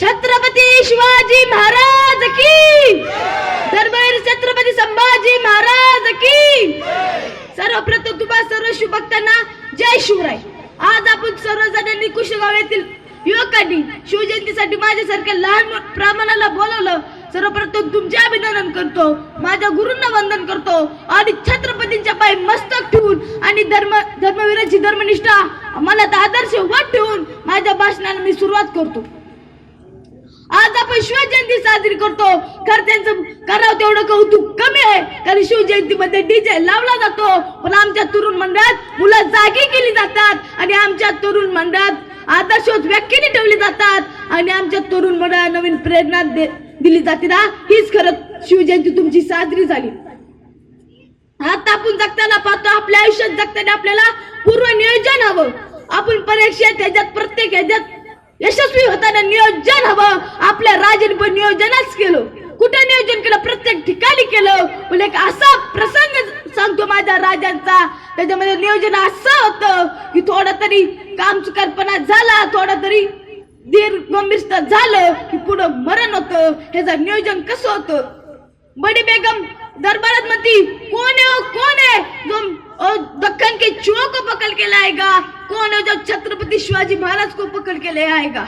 छत्रपती शिवाजी महाराज की धर्मवीर छत्रपती संभाजी महाराज की सर्वप्रथम तुम्हा सर्व शिवभक्तांना जय शिवराय. आज आपण सर्वजणांनी कुशगाव येथील युवकांनी शिवजयंतीसाठी माझ्यासारख्या लहान प्रमाणाला बोलवलं. सर्वप्रथम तुमचे अभिनंदन करतो. माझ्या गुरूंना वंदन करतो. आणि छत्रपतींच्या पाय मस्तक ठेवून आणि धर्म धर्मवीराची धर्मनिष्ठा मला आदर्श वाट ठेवून माझ्या भाषणाला मी सुरुवात करतो. आज आपण शिवजयंती साजरी करतो. खर त्यांचं करावं तेवढं कौतुक कमी आहे. कारण शिवजयंतीमध्ये डीजे लावला जातो. पण आमच्या तरुण मंडळात मुलं जागी केली जातात. आणि आमच्या तरुण मंडळात आदर्शोत व्याख्याने ठेवली जातात. आणि आमच्या तरुण मंडळाला नवीन प्रेरणा दे- दिली जाते ना? हीच खरं शिवजयंती तुमची साजरी झाली. आता आपण जगताना पाहतो आपल्या आयुष्यात जगताना आपल्याला पूर्व नियोजन हवं. आपण परीक्षा त्याच्यात प्रत्येक ह्याच्यात यशस्वी होताना नियोजन हवं. आपल्या राजाने पण नियोजनच केलं. कुठं नियोजन केलं? प्रत्येक ठिकाणी केलं. पण एक असा प्रसंग सांगतो माझ्या राजांचा. त्याच्यामध्ये नियोजन असं होतं की थोडं तरी काम चुकारपणा झाला थोडा तरी दीर्घ गंभीर झालं की पुढं मरण होतं. ह्याचं नियोजन कसं होतं? बड़ी बेगम दरबारत मती कौन है? वो कौन है जो दक्कन के चुओं को पकड़ के लाएगा कौन है जो छत्रपति शिवाजी महाराज को पकड़ के ले आएगा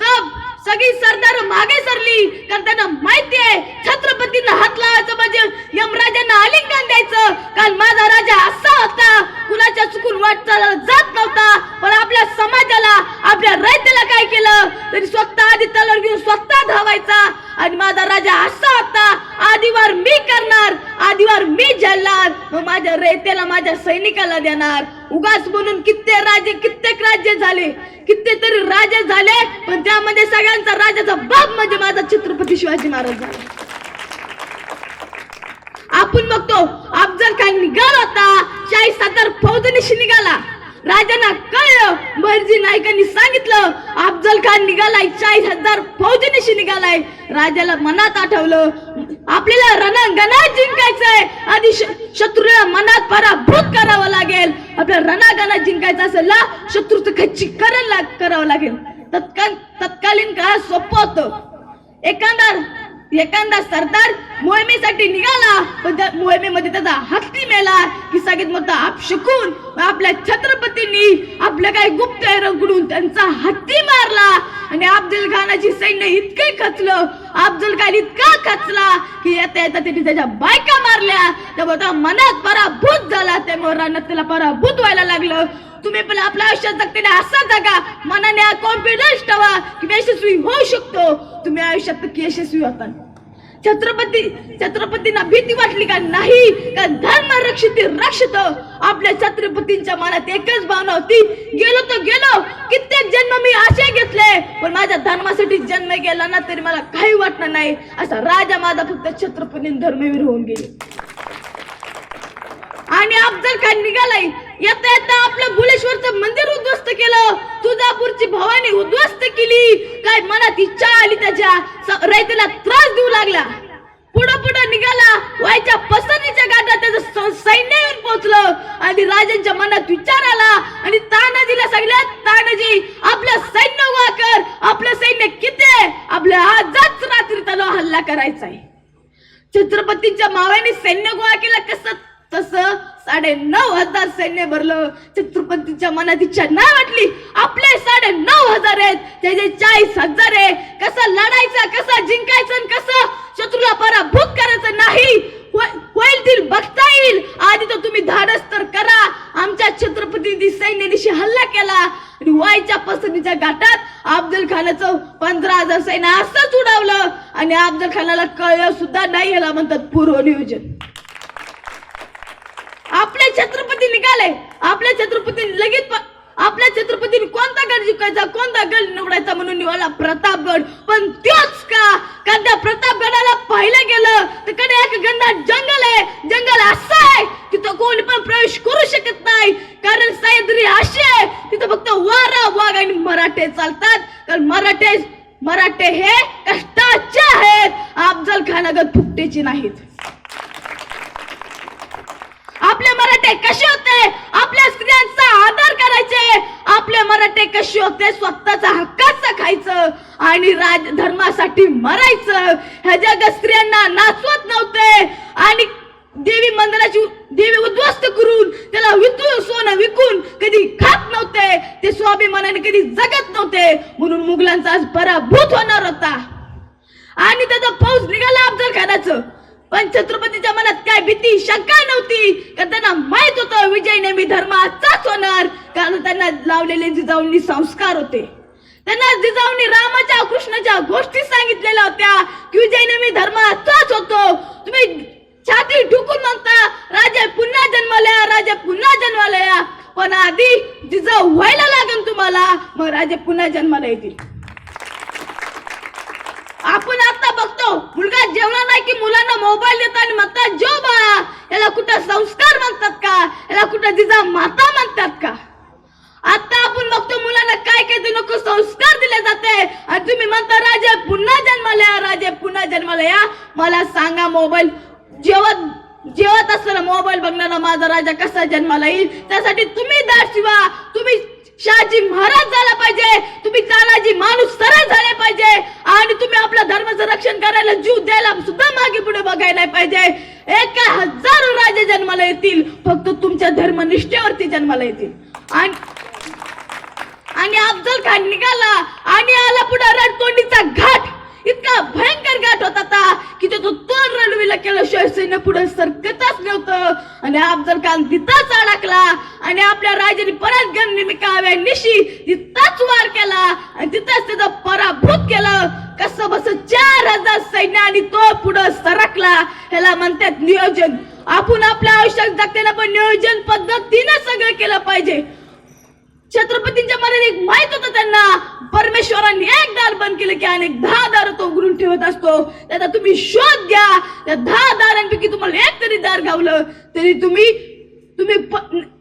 तब सगळी सरदार मागे सरली कारण त्यांना माहिती आहे छत्रपतींना हात लावायचं म्हणजे यमराजांना आलिंगन द्यायचं. कारण माझा राजा असा होता कुणाच्या चुकून वाटचाल जात नव्हता पण आपल्या समाजाला आपल्या रयतेला काय केलं? तरी स्वतः आधी तलवार घेऊन स्वतः धावायचा. आणि माझा राजा असा होता आदिवार मी करणार आदिवार मी झेलणार मग माझ्या रेतेला माझ्या सैनिकाला देणार. उगाच म्हणून कित्येक राजे कित्येक राज्य झाले कितीतरी राजे झाले पण त्यामध्ये सगळ्यांचा राजाचा बाप म्हणजे माझा छत्रपती शिवाजी महाराज झाला. आपण बघतो अफजल खान निघाला होता शाही सत्तर फौजनीशी निघाला. राजांना कळलं मर्जी नायकांनी सांगितलं अफजल खान निघालाय चाळीस हजार फौजनीशी निघालाय. राजाला मनात आठवलं आपल्याला रणांगणात जिंकायचंय. आधी श- शत्रूला मनात पराभूत करावं लागेल. आपल्या रणांगणात जिंकायचं असेल ना शत्रूचं खच्चीकरण लाग करावं लागेल. तत्काल तत्कालीन काळात सोपं होतं. एखादा एखादा सरदार मोहिमेसाठी निघाला पण त्या मोहिमेमध्ये त्याचा हत्ती मेला की सगळ्यात मोठा आपशकून आपल्या छत्रपतींनी आपल्या काही रगडून त्यांचा हत्ती मारला. आणि अब्दुल खानाची सैन्य इतके खचलं अफजल खान इतका खचला की येता येता त्याने त्याच्या बायका मारल्या. त्यामुळे मनात पराभूत झाला त्यामुळे रानात त्याला पराभूत व्हायला लागलं. तुम्ही पण आपल्या आयुष्यात जगताना असा जगा. मनाने कॉन्फिडन्स ठेवा की मी यशस्वी होऊ शकतो. तुम्ही आयुष्यात नक्की यशस्वी होता छत्रपती छत्रपतींना भीती वाटली का? नाही. का धर्म रक्षित रक्षित. आपल्या छत्रपतींच्या मनात एकच भावना होती. गेलो तर गेलो. कित्येक जन्म मी आशय घेतले. पण माझ्या धर्मासाठी जन्म गेला ना तरी मला काही वाटणार नाही. असा राजा माझा फक्त छत्रपती धर्मवीर होऊन गेले. आणि अफजल खान निघालाय. येता येता आपलं भुलेश्वरचं मंदिर उद्ध्वस्त केलं. तुळजापूरची भवानी उद्ध्वस्त केली. काय मनात इच्छा आली त्याच्या? रयतेला त्रास देऊ लागला. पुढं पुढं निघाला. व्हायच्या पसरणीच्या गाठात त्याचं सैन्य येऊन पोहोचलं. आणि राजांच्या मनात विचार आला. आणि तानाजीला सगळ्यात तानाजी आपलं सैन्य उभा कर. आपलं सैन्य किती आपल्या आजच रात्री त्याला हल्ला करायचा आहे छत्रपतींच्या मावाने सैन्य गोळा केला कसं तसं साडे नऊ हजार सैन्य भरलं. छत्रपतीच्या मनात इच्छा नाही वाटली. आपले साडे नऊ हजार आहेत. त्याचे चाळीस हजार आहे. कसं लढायचं कसं जिंकायचं कसं शत्रूला पराभूत करायचं नाही. होईल तील बघता येईल. आधी तर तुम्ही धाडस तर करा. आमच्या छत्रपती सैन्यानिशी हल्ला केला. आणि वायच्या पसंतीच्या घाटात अफजल खानाचं पंधरा हजार सैन्य असंच उडावलं. आणि अफजल खानाला कळलं सुद्धा नाही याला म्हणतात पूर्व नियोजन आपले छत्रपती निघाले. आपल्या छत्रपती लगेच आपल्या छत्रपतीने कोणता गड जिंकायचा कोणता गड निवडायचा म्हणून निवडला प्रतापगड. पण त्योच का? कारण त्या प्रतापगडाला पाहिलं गेलं तर कडे एक गंदा जंगल आहे. जंगल असं आहे तिथं कोणी पण प्रवेश करू शकत नाही. कारण सह्याद्री अशी आहे तिथं फक्त वारा वाघ आणि मराठे चालतात. कारण मराठे मराठे हे कष्टाचे आहेत. अफजल खानागत फुकटेची नाहीत. आपले मराठे कसे होते? आपल्या स्त्रियांचा आदर करायचे. आपले मराठे कसे होते? स्वतःचा हक्काचं खायचं आणि राज धर्मासाठी मरायचं. ह्या जग स्त्रियांना नाचवत नव्हते. आणि देवी मंदिराची देवी उद्ध्वस्त करून त्याला विकून सोनं विकून कधी खात नव्हते. ते स्वाभिमानाने कधी जगत नव्हते. म्हणून मुघलांचा आज पराभूत होणार होता. आणि त्याचा पाऊस निघाला अफजल खानाचं पण छत्रपतीच्या मनात काय भीती शंका नव्हती. कारण त्यांना माहीत होतं विजय नेहमी धर्माचाच होणार. कारण त्यांना लावलेले जिजाऊंनी संस्कार होते. त्यांना जिजाऊंनी रामाच्या कृष्णाच्या गोष्टी सांगितलेल्या होत्या की विजय नेहमी धर्माचाच होतो. तुम्ही छाती ढुकून म्हणता राजा पुन्हा जन्माला राजा पुन्हा जन्माला या पण आधी जिजाऊ व्हायला लागेल तुम्हाला मग राजे पुन्हा जन्माला येतील आपण आता बघतो मुलगा जेवला नाही की मुलांना मोबाईल देतात आणि म्हणतात जो बाळा याला कुठं संस्कार म्हणतात का? याला कुठं जिजा माता म्हणतात का? आता आपण बघतो मुलांना काय काय ते नको संस्कार दिले जाते. आणि तुम्ही म्हणता राजे पुन्हा जन्माला या राजे पुन्हा जन्माला या. मला सांगा मोबाईल जेवत जेवत असताना मोबाईल बघणारा माझा राजा कसा जन्माला येईल? त्यासाठी तुम्ही दाट शिवा. तुम्ही शहाजी महाराज झाला पाहिजे. तानाजी माणूस सरळ झाले पाहिजे. आणि तुम्ही आपल्या धर्माचं रक्षण करायला जीव द्यायला सुद्धा मागे पुढे बघायला पाहिजे. एक हजारो राजे जन्माला येतील. फक्त तुमच्या धर्मनिष्ठेवरती जन्माला येतील. आणि आणि अफजल खान निघाला. आणि आला पुढे रडतोंडीचा घाट. इतका भयंकर घाट होता ता की तो तोंड रणवीला केलं. सैन्य पुढे सरकतच नव्हतं. आणि अफजल खान तिथंच अडकला आणि आपल्या राजाने परत गणनिमिका निशी तिथंच वार केला आणि तिथंच त्याचा पराभूत केलं. कसं बस चार हजार सैन्य आणि तो पुढे सरकला. ह्याला म्हणतात नियोजन. आपण आपल्या आयुष्यात जगताना पण नियोजन पद्धतीनं सगळं केलं पाहिजे. छत्रपतींच्या मनात एक माहीत होतं त्यांना. परमेश्वरांनी एक दार बंद केलं की अनेक दहा दार तो उघडून ठेवत असतो. त्याचा तुम्ही शोध घ्या. त्या दहा दारांपैकी तुम्हाला एक तरी दार गावलं तरी तुम्ही तुम्ही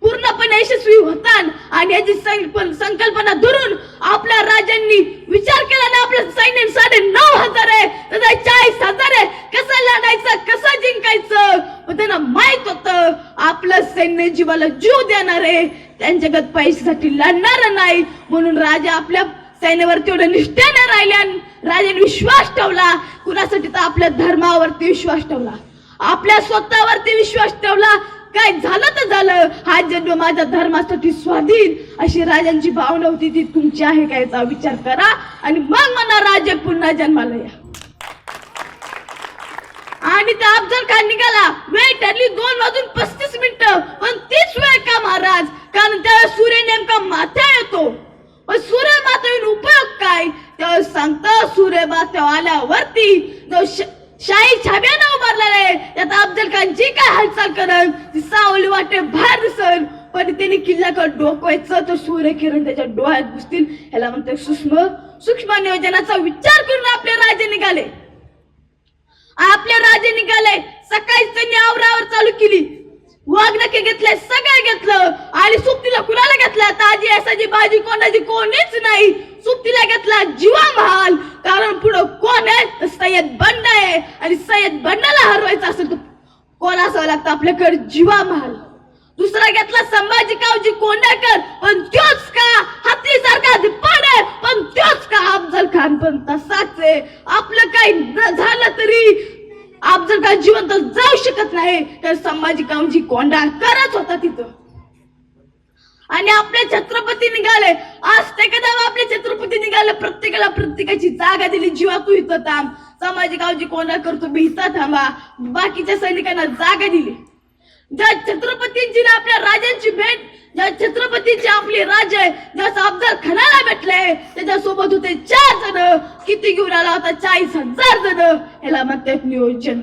पूर्णपणे यशस्वी होताल आणि याची संकल्पना धरून आपल्या राजांनी विचार केला ना आपलं सैन्य साडे नऊ हजार आहे. त्याचा चाळीस हजार आहे. कसं लढायचं कसं जिंकायचं? त्यांना माहीत होतं आपलं सैन्य जीवाला जीव देणार आहे. त्यांच्याकडे पैशासाठी लढणार नाही. म्हणून राजा आपल्या सैन्यावर तेवढं निष्ठेने राहिल्या राजाने विश्वास ठेवला. कुणासाठी तर आपल्या धर्मावरती विश्वास ठेवला. आपल्या स्वतःवरती विश्वास ठेवला. काय झालं तर झालं? हा जन्म माझ्या धर्मासाठी स्वाधीन. अशी राजांची भावना होती ती तुमची आहे का याचा विचार करा. आणि मग म्हणा राजे पुन्हा जन्माला या. आणि त्या अफजल खान निघाला. वेळ ठरली दोन वाजून पस्तीस मिनिट. पण तीच वेळ का महाराज? कारण त्यावेळेस सूर्य नेमका माथा येतो. पण सूर्य मातेन उपयोग काय? त्यावेळेस सांगतं सूर्य माथा आल्यावरती जो शाही छाब्यानं उभारलेला आहे. त्यात अफजल खान जी काय हालचाल करत ती सावली वाटे बाहेर दिसल पण त्यांनी किल्ल्याकडे डोकवायचं तर सूर्यकिरण त्याच्या डोळ्यात घुसतील. ह्याला म्हणते सूक्ष्म सूक्ष्म नियोजनाचा विचार करून आपले राजे निघाले. आपले राजे निघाले. सकाळी त्यांनी आवरावर चालू केली. वागणके घेतले सगळे घेतलं. आणि सुप्तीला कुणाला घेतलं? ताजी असाची भाजी कोणाची कोणीच नाही. सुप्तीला घेतला जीवा महाल कारण पुढं कोण आहे? सय्यद बंड आहे. आणि सय्यद बंडाला हरवायचं असेल तर कोण असावं लागतं? आपल्याकडे जीवा महाल दुसरा घेतला संभाजी कावजी कोंडाकर. पण त्योच का? हाती सारखा दिप्पाड आहे. पण त्योच का? अफजल खान पण तसाच आहे. आपलं काही झालं तरी अफजल खान जिवंत जाऊ शकत नाही. तर संभाजी कावजी कोंडा करत होता तिथं. आणि आपले छत्रपती निघाले. आज ते कदा आपले छत्रपती निघाले? प्रत्येकाला प्रत्येकाची जागा दिली. जीवा तू इथं थांब. संभाजी गावजी कोणा करतो भिता थांबा. बाकीच्या सैनिकांना जागा दिली. ज्या छत्रपतींची ना आपल्या राजांची भेट ज्या छत्रपतींची आपली राज आहे ज्या अफजल खानाला भेटले त्याच्यासोबत होते चार जण. किती घेऊन आला होता? चाळीस हजार जण. याला म्हणतात नियोजन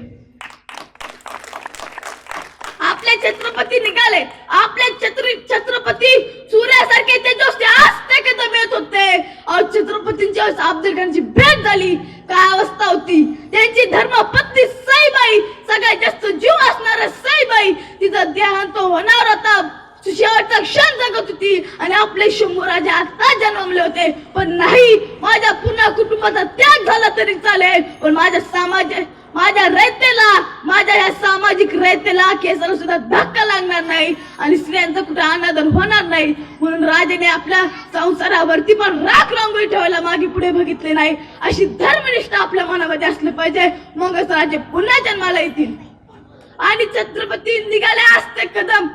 आपले छत्रपती निघाले. आपले छत्री छत्रपती सूर्यासारखे जो आज ते कदम येत होते. अहो, अब्दुल अफजल खानची भेट झाली. काय अवस्था होती? त्यांची धर्मपत्नी सईबाई सगळ्यात जास्त जीव असणारा सईबाई तिचा देहांत होणार होता. शेवटचा क्षण जगत होती आणि आपले शंभू राजे आता जन्मले होते. पण नाही माझ्या पुन्हा कुटुंबाचा त्याग झाला तरी चालेल. पण माझ्या समाज माझ्या रयतेला माझ्या या सामाजिक रयतेला केसाला सुद्धा धक्का लागणार नाही आणि स्त्रियांचा कुठे अनादर होणार नाही. म्हणून राजाने आपल्या संसारावरती पण राख रांगोळी ठेवायला मागे पुढे बघितले नाही. अशी धर्मनिष्ठा आपल्या मनामध्ये असली पाहिजे. मगच राजे पुन्हा जन्माला येतील. आणि छत्रपती निघाले असते कदम.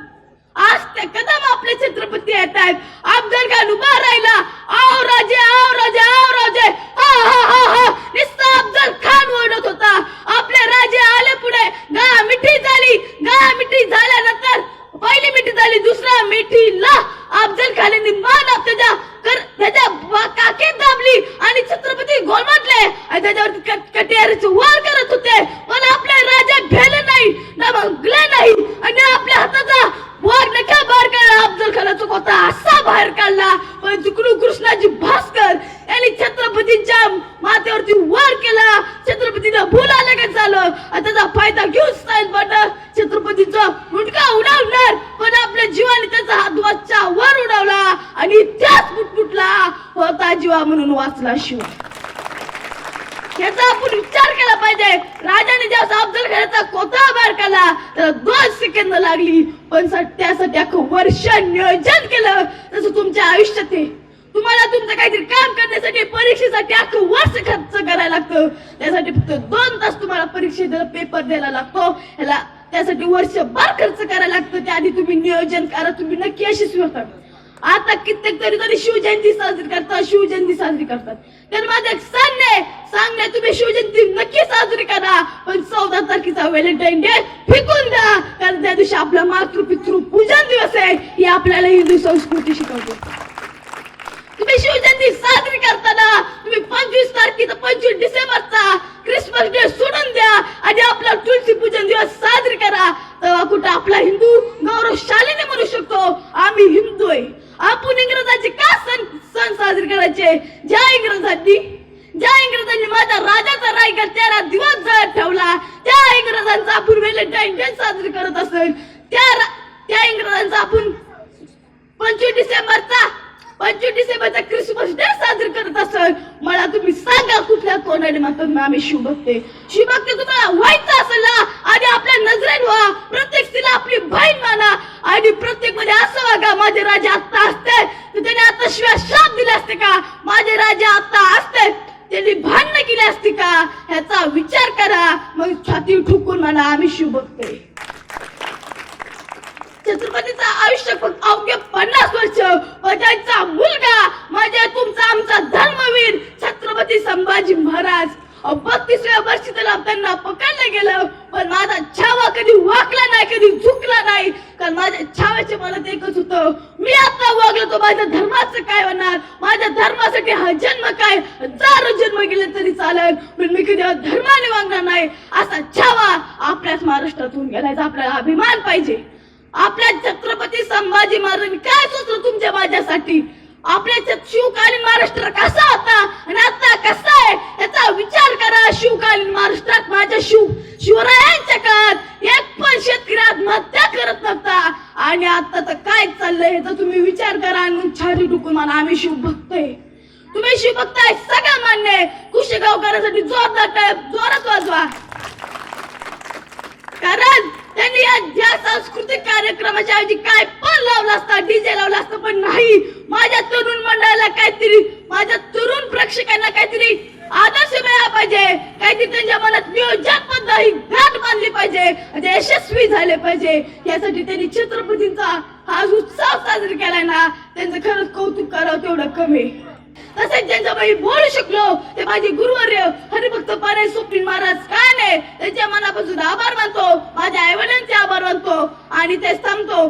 असते कदम आपले छत्रपती येत आहेत. अफजल खान उभा राहिला. आओ राजे आओ राजे आओ राजे हा हा हा हा नुसता अफजल खान ओरडत होता आपले राजे आले पुढे गा मिठी झाली गा मिठी झाल्यानंतर पहिली मिठी झाली दुसरा मिठीला अफजल खानाने मान आप त्याच्या कर त्याच्या बा- काखेत दाबली आणि छत्रपती गोलमटले आणि त्याच्यावरती कट- कटियारीचे वार करत होते पण आपले राजा भेले नाही डबंगले नाही आणि आपल्या हाताचा वाघ नका बाहेर काढला अफजल खानाचा कोता असा बाहेर काढला पण तिकडून कृष्णाजी भास्कर यांनी छत्रपतींच्या माथ्यावरती वार केला छत्रपतीनं भुला लगेच झालं आणि त्याचा फायदा घेऊन साहेब वाटत छत्रपतीचा मुंडका उडवणार पण आपल्या जीवाने त्याचा हात वरच्या वर उडवला आणि त्याच मुटमुटला होता जीवा म्हणून याचा आपण विचार केला पाहिजे. राजाने जेव्हा अफजल खानाचा कोथा बाहेर काढला त्याला दोन सेकंद लागली. पण त्यासाठी अख्खं वर्ष नियोजन केलं. तसं तुमच्या आयुष्यात आहे. तुम्हाला तुमचं काहीतरी काम करण्यासाठी परीक्षेसाठी अख्खं वर्ष खर्च करायला लागतं. त्यासाठी फक्त दोन तास तुम्हाला परीक्षेचा पेपर द्यायला लागतो. ह्याला त्यासाठी वर्षभर खर्च करायला लागतं. त्याआधी तुम्ही नियोजन करा. तुम्ही नक्की यशस्वी होता. आता कित्येक तरी तरी शिवजयंती साजरी करतात शिवजयंती साजरी करतात. तर माझं एक सांगणे सांगणे तुम्ही शिवजयंती नक्की साजरी करा पण चौदा तारखेचा व्हॅलेंटाईन डे फेकून द्या कारण त्या दिवशी आपला मातृपितृ पूजन दिवस आहे हे आपल्याला हिंदू संस्कृती शिकवते. तुम्ही शिवजयंती साजरी करताना तुम्ही पंचवीस तारखेचा पंचवीस डिसेंबरचा क्रिसमस डे सोडून द्या आणि आपला तुळशी पूजन दिवस साजरी करा. तेव्हा कुठं आपला हिंदू गौरवशालीने म्हणू शकतो आम्ही हिंदू आहे. आपण इंग्रजांचे का सण सण साजरे करायचे? ज्या इंग्रजांनी ज्या इंग्रजांनी माझ्या राजाचा रायगड त्याला दिवस जळत ठेवला. त्या इंग्रजांचा आपण व्हॅलेंटाईन डे साजरी करत असेल. त्या त्या इंग्रजांचा आपण पंचवीस डिसेंबरचा पंचवीस डिसेंबरचा क्रिसमस डे साजरी करत असेल. मला तुम्ही सांगा कुठल्या कोणाने म्हणतात आम्ही शिवभक्ते शिवभक्ते तुम्हाला व्हायचं असेल ना आणि आपल्या नजरेन व्हा. प्रत्येक स्त्रीला आपली बहीण आणि प्रत्येकमध्ये असं वागा माझे राजा आत्ता असते. त्याने आता शिवाय शाप दिले असते का? माझे राजा आत्ता असते. त्यांनी भांडण केली असते का? ह्याचा विचार करा. मग छाती ठुकून म्हणा आम्ही शिवभक्ते छत्रपतीचं आयुष्य फक्त अवघे पन्नास वर्ष. व त्यांचा मुलगा म्हणजे तुमचा आमचा धर्मवीर छत्रपती संभाजी महाराज. बत्तीसव्या वर्षी त्याला त्यांना पकडलं गेलं. पण माझा छावा कधी वाकला नाही कधी झुकला नाही. कारण माझ्या छाव्याचे मला ते एकच होतं मी आता वागलो तो माझ्या धर्माचं काय होणार? माझ्या धर्मासाठी हा जन्म काय? हजारो जन्म गेले तरी चालेल पण मी कधी धर्माने वागणार नाही. असा छावा आपल्याच महाराष्ट्रातून गेलाय आपल्याला अभिमान पाहिजे. आपल्या छत्रपती संभाजी महाराजांनी काय सुचलं तुमच्या माझ्यासाठी? आपल्या शिवकालीन महाराष्ट्र कसा होता आणि आता कसा आहे? याचा विचार करा शिवकालीन महाराष्ट्रात माझ्या शिव शिवरायांच्या काळात एक पण शेतकरी आत्महत्या करत नव्हता आणि आता तर काय चाललंय याचा तुम्ही विचार करा आणि मग छाती टुकून मला आम्ही शिव बघतोय तुम्ही शिव बघताय सगळं मान्य आहे. कुशेगावकरांसाठी जोरदार टाळ्या जोरात वाजवा. कारण त्यांनी या ज्या सांस्कृतिक कार्यक्रमाच्या ऐवजी काय पण लावलं असतं डीजे लावलं असतं पण नाही. माझ्या तरुण मंडळाला काहीतरी माझ्या तरुण प्रेक्षकांना काहीतरी आदर्श मिळाला पाहिजे. काहीतरी त्यांच्या मनात नियोजनबद्ध ही गाठ बांधली पाहिजे यशस्वी झाले पाहिजे. यासाठी त्यांनी छत्रपतींचा हा उत्सव साजरा केलाय ना त्यांचं खरंच कौतुक करावं तेवढं कमी. तसेच तसेच ज्यांच्यापायी बोलू शकलो ते माझे गुरुवर्य हरिभक्त पारे सुप्रीम महाराज काय नाही त्यांच्या मनापासून आभार मानतो माझ्या आई वडिलांचे आभार मानतो आणि ते थांबतो.